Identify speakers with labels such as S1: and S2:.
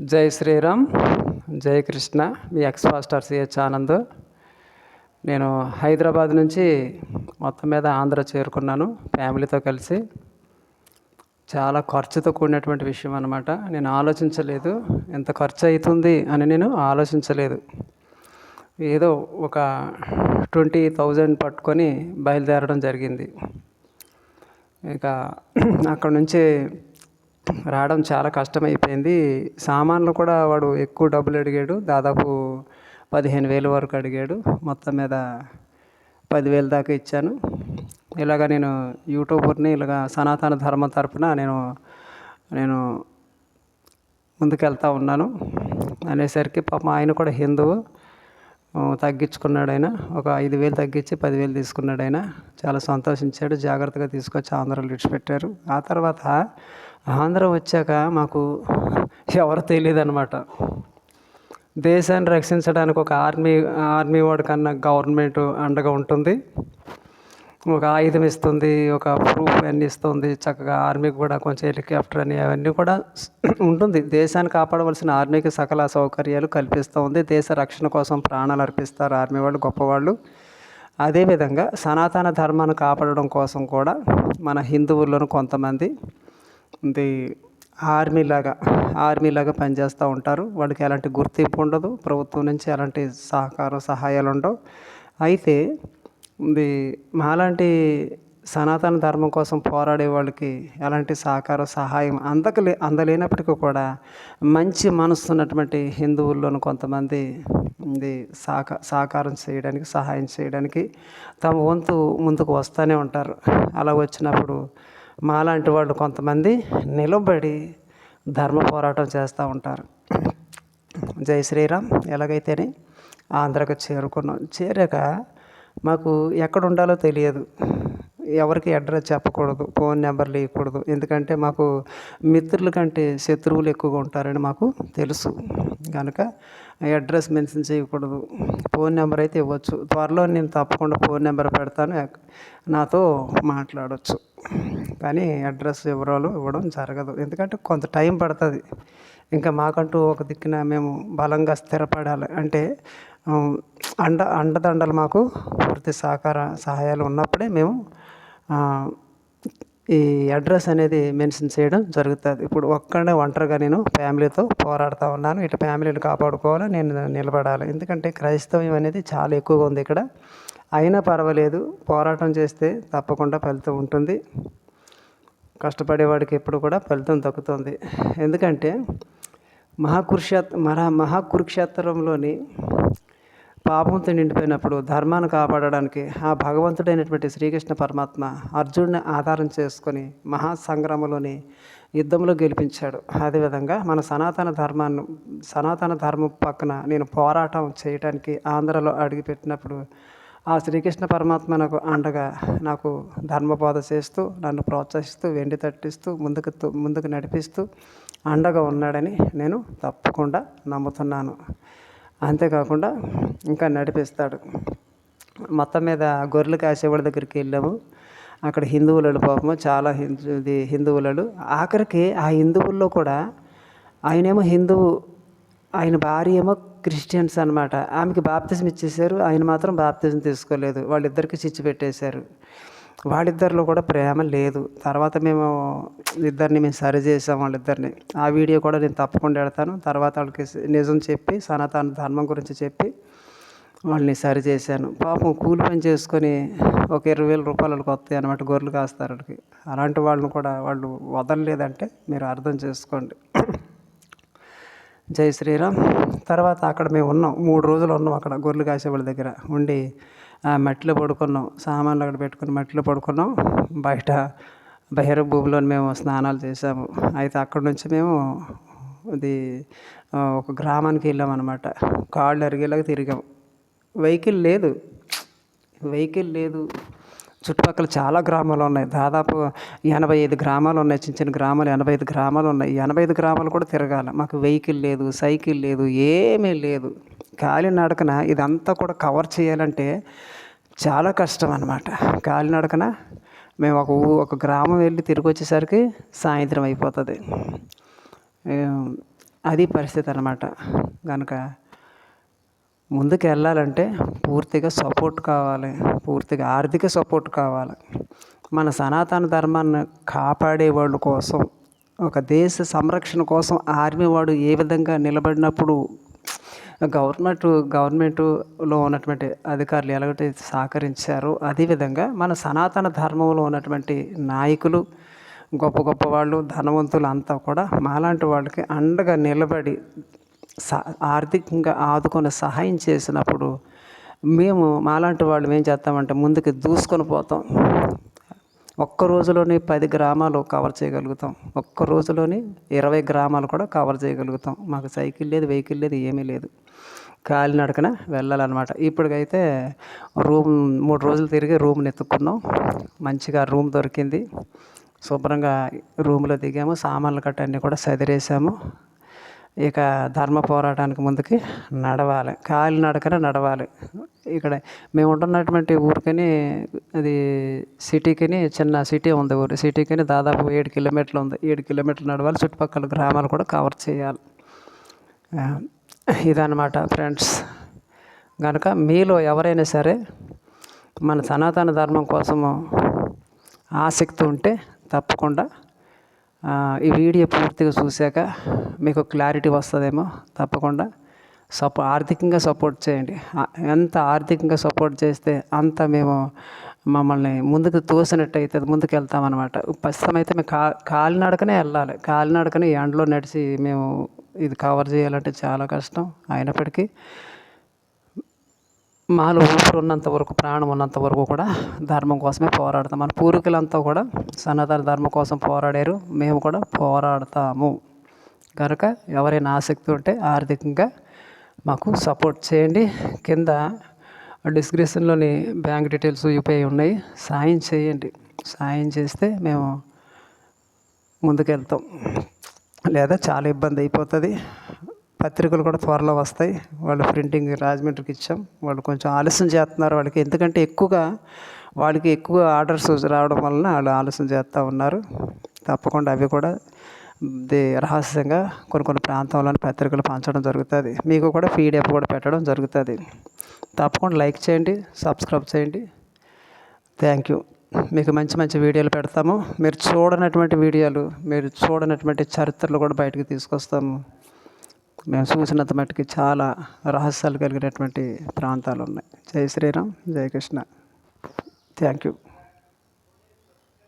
S1: జై శ్రీరామ్ జై కృష్ణ. మీ ఎక్స్ ఫాస్టర్ సిహెచ్ ఆనంద్. నేను హైదరాబాద్ నుంచి మొత్తం మీద ఆంధ్ర చేరుకున్నాను ఫ్యామిలీతో కలిసి. చాలా ఖర్చుతో కూడినటువంటి విషయం అనమాట నేను ఆలోచించలేదు ఎంత ఖర్చు అవుతుంది అని నేను ఆలోచించలేదు. ఏదో ఒక ట్వంటీ థౌజండ్ పట్టుకొని బయలుదేరడం జరిగింది. ఇక అక్కడ నుంచి రావడం చాలా కష్టమైపోయింది. సామాన్లు కూడా వాడు ఎక్కువ డబ్బులు అడిగాడు. దాదాపు పదిహేను వేలు వరకు అడిగాడు. మొత్తం మీద పదివేల దాకా ఇచ్చాను. ఇలాగ నేను యూట్యూబర్ని ఇలాగ సనాతన ధర్మం తరపున నేను నేను ముందుకెళ్తా ఉన్నాను. అనేసరికి పాపం ఆయన కూడా హిందువు. తగ్గించుకున్నాడు ఆయన. ఒక ఐదు వేలు తగ్గించి పదివేలు తీసుకున్నాడు ఆయన. చాలా సంతోషించాడు. జాగ్రత్తగా తీసుకొచ్చి ఆంధ్రలో విడిచిపెట్టారు. ఆ తర్వాత ఆంధ్ర వచ్చాక మాకు ఎవరు తెలియదన్నమాట దేశాన్ని రక్షించడానికి ఒక ఆర్మీ ఆర్మీ వాడి కన్నా గవర్నమెంట్ అండగా ఉంటుంది. ఒక ఆయుధం ఇస్తుంది ఒక ప్రూఫ్ అన్ని ఇస్తుంది చక్కగా ఆర్మీకి కూడా కొంచెం హెలికాప్టర్ అని అవన్నీ కూడా ఉంటుంది. దేశాన్ని కాపాడవలసిన ఆర్మీకి సకల సౌకర్యాలు కల్పిస్తూ ఉంది. దేశ రక్షణ కోసం ప్రాణాలు అర్పిస్తారు ఆర్మీ వాళ్ళు గొప్పవాళ్ళు. అదేవిధంగా సనాతన ధర్మాన్ని కాపాడడం కోసం కూడా మన హిందువుల్లోనూ కొంతమంది ఇది ఆర్మీ లాగా ఆర్మీ లాగా పనిచేస్తూ ఉంటారు. వాళ్ళకి ఎలాంటి గుర్తింపు ఉండదు. ప్రభుత్వం నుంచి ఎలాంటి సహకారం సహాయాలు ఉండవు. అయితే ఇది మాలాంటి సనాతన ధర్మం కోసం పోరాడే వాళ్ళకి ఎలాంటి సహకారం సహాయం అందకలే అందలేనప్పటికీ కూడా మంచి మనసు ఉన్నటువంటి హిందువుల్లోనూ కొంతమంది ఇది సహక సహకారం చేయడానికి సహాయం చేయడానికి తమ వంతు ముందుకు వస్తూనే ఉంటారు. అలా వచ్చినప్పుడు మాలాంటి వాళ్ళు కొంతమంది నిలబడి ధర్మ పోరాటం చేస్తూ ఉంటారు. జై శ్రీరామ్. ఎలాగైతేనే ఆంధ్రాకి చేరుకున్నాం. చేరాక మాకు ఎక్కడ ఉండాలో తెలియదు. ఎవరికి అడ్రస్ చెప్పకూడదు ఫోన్ నెంబర్లు ఇవ్వకూడదు. ఎందుకంటే మాకు మిత్రుల కంటే శత్రువులు ఎక్కువగా ఉంటారని మాకు తెలుసు. కనుక అడ్రస్ మెన్షన్ చేయకూడదు. ఫోన్ నెంబర్ అయితే ఇవ్వచ్చు. త్వరలో నేను తప్పకుండా ఫోన్ నెంబర్ పెడతాను. నాతో మాట్లాడవచ్చు కానీ అడ్రస్ వివరాలు ఇవ్వడం జరగదు. ఎందుకంటే కొంత టైం పడుతుంది. ఇంకా మాకంటూ ఒక దిక్కున మేము బలంగా స్థిరపడాలి. అంటే అండ అండదండలు మాకు పూర్తి సహకార సహాయాలు ఉన్నప్పుడే మేము ఈ అడ్రస్ అనేది మెన్షన్ చేయడం జరుగుతుంది. ఇప్పుడు ఒక్కడే ఒంటరిగా నేను ఫ్యామిలీతో పోరాడుతూ ఉన్నాను. ఇటు ఫ్యామిలీని కాపాడుకోవాలి నేను నిలబడాలి. ఎందుకంటే క్రైస్తవ్యం అనేది చాలా ఎక్కువగా ఉంది ఇక్కడ. అయినా పర్వాలేదు పోరాటం చేస్తే తప్పకుండా ఫలితం ఉంటుంది. కష్టపడేవాడికి ఎప్పుడు కూడా ఫలితం దక్కుతుంది. ఎందుకంటే మహాకురుక్షేత్ర మహా మహాకురుక్షేత్రంలోని పాపంతో నిండిపోయినప్పుడు ధర్మాన్ని కాపాడడానికి ఆ భగవంతుడైనటువంటి శ్రీకృష్ణ పరమాత్మ అర్జునుడిని ఆధారం చేసుకొని మహాసంగ్రామంలోని యుద్ధంలో గెలిపించాడు. అదేవిధంగా మన సనాతన ధర్మాన్ని సనాతన ధర్మం పక్కన నేను పోరాటం చేయటానికి ఆంధ్రలో అడుగుపెట్టినప్పుడు ఆ శ్రీకృష్ణ పరమాత్మ నాకు అండగా నాకు ధర్మబోధ చేస్తూ నన్ను ప్రోత్సహిస్తూ వెండి తట్టిస్తూ ముందుకు ముందుకు నడిపిస్తూ అండగా ఉన్నాడని నేను తప్పకుండా నమ్ముతున్నాను. అంతేకాకుండా ఇంకా నడిపిస్తాడు. మొత్తం మీద గొర్రెలు కాసేవాడి దగ్గరికి వెళ్ళాము. అక్కడ హిందువులలో పాపము చాలా హిందూ ఇది హిందువులలో. ఆఖరికి ఆ హిందువుల్లో కూడా ఆయనేమో హిందువు ఆయన భార్య ఏమో క్రిస్టియన్స్ అనమాట ఆమెకి బాప్తిజం ఇచ్చేసారు ఆయన మాత్రం బాప్తిజం తీసుకోలేదు. వాళ్ళిద్దరికి చిచ్చు పెట్టేశారు. వాళ్ళిద్దరిలో కూడా ప్రేమ లేదు. తర్వాత మేము ఇద్దరిని మేము సరి చేసాం వాళ్ళిద్దరిని. ఆ వీడియో కూడా నేను తప్పకుండా పెడతాను. తర్వాత వాళ్ళకి నిజం చెప్పి సనాతన ధర్మం గురించి చెప్పి వాళ్ళని సరి చేశాను. పాపం కూలి పని చేసుకొని ఒక ఇరవై వేల రూపాయలు వాళ్ళకి వస్తాయి అనమాట గొర్రెలు కాస్తారు వాళ్ళకి అలాంటి వాళ్ళని కూడా వాళ్ళు వదలలేదంటే మీరు అర్థం చేసుకోండి. జై శ్రీరామ్. తర్వాత అక్కడ మేము ఉన్నాం. మూడు రోజులు ఉన్నాం అక్కడ గొర్రెలు కాసే వాళ్ళ దగ్గర ఉండి మట్టిలో పడుకున్నాం సామాన్లు అక్కడ పెట్టుకుని మట్టిలో పడుకున్నాం. బయట బహిర భూమిలో మేము స్నానాలు చేసాము అయితే అక్కడ నుంచి మేము ఇది ఒక గ్రామానికి వెళ్ళామన్నమాట కాళ్ళు అరిగేలాగా తిరిగాం. వెహికల్ లేదు. వెహికల్ లేదు. చుట్టుపక్కల చాలా గ్రామాలు ఉన్నాయి. దాదాపు ఎనభై ఐదు గ్రామాలు ఉన్నాయి. చిన్న చిన్న గ్రామాలు ఎనభై ఐదు గ్రామాలు ఉన్నాయి. ఎనభై ఐదు గ్రామాలు కూడా తిరగాలి. మాకు వెహికల్ లేదు సైకిల్ లేదు ఏమీ లేదు. కాలినడకన ఇదంతా కూడా కవర్ చేయాలంటే చాలా కష్టం అనమాట కాలినడకన మేము ఒక ఊ ఒక గ్రామం వెళ్ళి తిరిగి వచ్చేసరికి సాయంత్రం అయిపోతుంది. అది పరిస్థితి అనమాట కనుక ముందుకు వెళ్ళాలంటే పూర్తిగా సపోర్ట్ కావాలి. పూర్తిగా ఆర్థిక సపోర్ట్ కావాలి. మన సనాతన ధర్మాన్ని కాపాడే వాళ్ళ కోసం ఒక దేశ సంరక్షణ కోసం ఆర్మీ వాడు ఏ విధంగా నిలబడినప్పుడు గవర్నమెంట్ గవర్నమెంట్లో ఉన్నటువంటి అధికారులు ఎలాగైతే సహకరించారో అదేవిధంగా మన సనాతన ధర్మంలో ఉన్నటువంటి నాయకులు గొప్ప గొప్ప వాళ్ళు ధనవంతులు అంతా కూడా మాలాంటి వాళ్ళకి అండగా నిలబడి స ఆర్థికంగా ఆదుకొని సహాయం చేసినప్పుడు మేము మాలాంటి వాళ్ళు ఏం చేస్తామంటే ముందుకు దూసుకొని పోతాం. ఒక్క రోజులోనే పది గ్రామాలు కవర్ చేయగలుగుతాం. ఒక్క రోజులోనే ఇరవై గ్రామాలు కూడా కవర్ చేయగలుగుతాం. మాకు సైకిల్ లేదు వెహికల్ లేదు ఏమీ లేదు. కాలినడకన వెళ్ళాలన్నమాట. ఇప్పటికైతే రూమ్ మూడు రోజులు తిరిగి రూమ్ని ఎత్తుక్కున్నాం మంచిగా రూమ్ దొరికింది. శుభ్రంగా రూమ్లో దిగాము. సామాన్లు కట్ట అన్నీ కూడా సదిరేసాము. ఇక ధర్మ పోరాటానికి ముందుకి నడవాలి. కాలినడకన నడవాలి. ఇక్కడ మేము ఉంటున్నటువంటి ఊరికని అది సిటీకిని చిన్న సిటీ ఉంది ఊరు. సిటీకిని దాదాపు ఏడు కిలోమీటర్లు ఉంది. ఏడు కిలోమీటర్లు నడవాలి. చుట్టుపక్కల గ్రామాలు కూడా కవర్ చేయాలి. ఇదన్నమాట ఫ్రెండ్స్. కనుక మీలో ఎవరైనా సరే మన సనాతన ధర్మం కోసము ఆసక్తి ఉంటే తప్పకుండా ఈ వీడియో పూర్తిగా చూశాక మీకు క్లారిటీ వస్తుందేమో తప్పకుండా. సపో ఆర్థికంగా సపోర్ట్ చేయండి. ఎంత ఆర్థికంగా సపోర్ట్ చేస్తే అంత మేము మమ్మల్ని ముందుకు తోసినట్టు అవుతుంది ముందుకు వెళ్తామన్నమాట. ప్రస్తుతం అయితే మేము కా కాలినడకనే వెళ్ళాలి. కాలినడకనే ఎండలో నడిచి మేము ఇది కవర్ చేయాలంటే చాలా కష్టం అయినప్పటికీ. మాలో ఊపిరి ఉన్నంత వరకు ప్రాణం ఉన్నంత వరకు కూడా ధర్మం కోసమే పోరాడతాం. మన పూర్వీకులంతా కూడా సనాతన ధర్మం కోసం పోరాడారు. మేము కూడా పోరాడతాము. కనుక ఎవరైనా ఆసక్తి ఉంటే ఆర్థికంగా మాకు సపోర్ట్ చేయండి. కింద డిస్క్రిప్షన్లోని బ్యాంక్ డీటెయిల్స్ యూపీఐ ఉన్నాయి. సాయం చేయండి. సాయం చేస్తే మేము ముందుకెళ్తాం. లేదా చాలా ఇబ్బంది అయిపోతుంది. పత్రికలు కూడా త్వరలో వస్తాయి. వాళ్ళు ప్రింటింగ్ రాజమండ్రికి ఇచ్చాం. వాళ్ళు కొంచెం ఆలస్యం చేస్తున్నారు వాళ్ళకి. ఎందుకంటే ఎక్కువగా వాళ్ళకి ఎక్కువ ఆర్డర్స్ రావడం వలన వాళ్ళు ఆలస్యం చేస్తూ ఉన్నారు. తప్పకుండా అవి కూడా ది రహస్యంగా కొన్ని కొన్ని ప్రాంతంలోని పత్రికలు పంచడం జరుగుతుంది. మీకు కూడా పీడిఎఫ్ కూడా పెట్టడం జరుగుతుంది. తప్పకుండా లైక్ చేయండి సబ్స్క్రైబ్ చేయండి. Thank you. మీకు మంచి మంచి వీడియోలు పెడతాము. మీరు చూడనటువంటి వీడియోలు మీరు చూడనటువంటి చరిత్రలు కూడా బయటకు తీసుకొస్తాము. మేము చూసినంత మట్టుకి చాలా రహస్యాలు కలిగినటువంటి ప్రాంతాలు ఉన్నాయి. జై శ్రీరామ్ జై కృష్ణ. Thank you